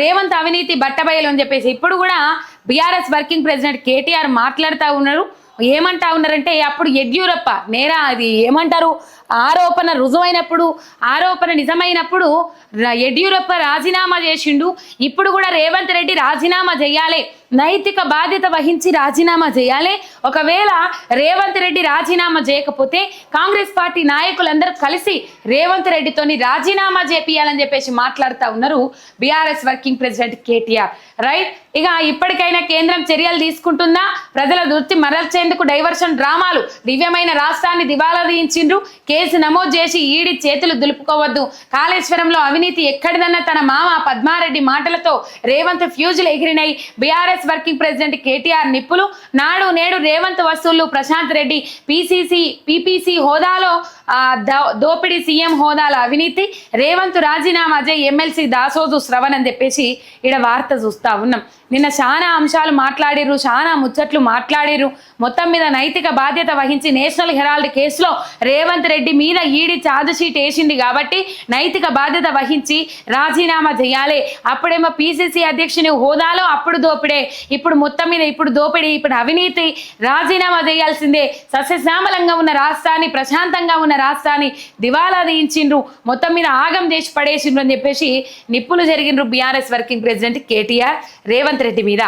రేవంత్ అవినీతి బట్టబయలు అని చెప్పేసి ఇప్పుడు కూడా బీఆర్ఎస్ వర్కింగ్ ప్రెసిడెంట్ కేటీఆర్ మాట్లాడుతూ ఉన్నారు. ఏమంటా ఉన్నారంటే అప్పుడు యడ్యూరప్ప నేరా అది ఏమంటారు? ఆరోపణ రుజువైనప్పుడు ఆరోపణ నిజమైనప్పుడు యడ్యూరప్ప రాజీనామా చేసిండు. ఇప్పుడు కూడా రేవంత్ రెడ్డి రాజీనామా చేయాలి. నైతిక బాధ్యత వహించి రాజీనామా చేయాలి. ఒకవేళ రేవంత్ రెడ్డి రాజీనామా చేయకపోతే కాంగ్రెస్ పార్టీ నాయకులందరూ కలిసి రేవంత్ రెడ్డితోని రాజీనామా చేపియాలని చెప్పేసి మాట్లాడుతూ ఉన్నారు BRS working president KTR. Right? ఇక ఇప్పటికైనా కేంద్రం చర్యలు తీసుకుంటుందా? ప్రజల దృష్టి మరల్చేందుకు డైవర్షన్ డ్రామాలు దివ్యమైన రాష్ట్రాన్ని దివాలదీయించిండ్రు కేసు నమోదు చేసి ఈడి చేతులు దులుపుకోవద్దు. కాళేశ్వరంలో అవినీతి ఎక్కడిదన్న తన మామ పద్మారెడ్డి మాటలతో రేవంత్ ఫ్యూజులు ఎగిరినాయి. బీఆర్ఎస్ వర్కింగ్ ప్రెసిడెంట్ కేటీఆర్ నిప్పులు. నాడు నేడు రేవంత్ వసూళ్ళు ప్రశాంత్ రెడ్డి పిసిసి పిపిసి హోదాలో ఆ, దోపిడీ సీఎం హోదాల అవినీతి రేవంత్ రాజీనామా జై ఎమ్మెల్సీ దాసోజు శ్రవణ్ అని చెప్పేసి ఈడ వార్త చూస్తా ఉన్నాం. నిన్న చాలా అంశాలు మాట్లాడిర్రు చాలా ముచ్చట్లు మాట్లాడిర్రు. మొత్తం మీద నైతిక బాధ్యత వహించి నేషనల్ హెరాల్డ్ కేసులో రేవంత్ రెడ్డి మీద ఈడీ ఛార్జ్ షీట్ వేసింది కాబట్టి నైతిక బాధ్యత వహించి రాజీనామా చేయాలి. అప్పుడేమో పీసీసీ అధ్యక్షుని హోదాలో అప్పుడు దోపిడే ఇప్పుడు మొత్తం మీద ఇప్పుడు దోపిడీ ఇప్పుడు అవినీతి రాజీనామా చేయాల్సిందే. సస్యశ్యామలంగా ఉన్న రాష్ట్రాన్ని ప్రశాంతంగా ఉన్న రాష్ట్రాన్ని దివాలా తీయించిండ్రు. మొత్తం మీద ఆగం చేసి పడేసిండ్రు అని చెప్పేసి నిప్పులు జరిగినారు BRS working president KTR Revanth Reddy మీద.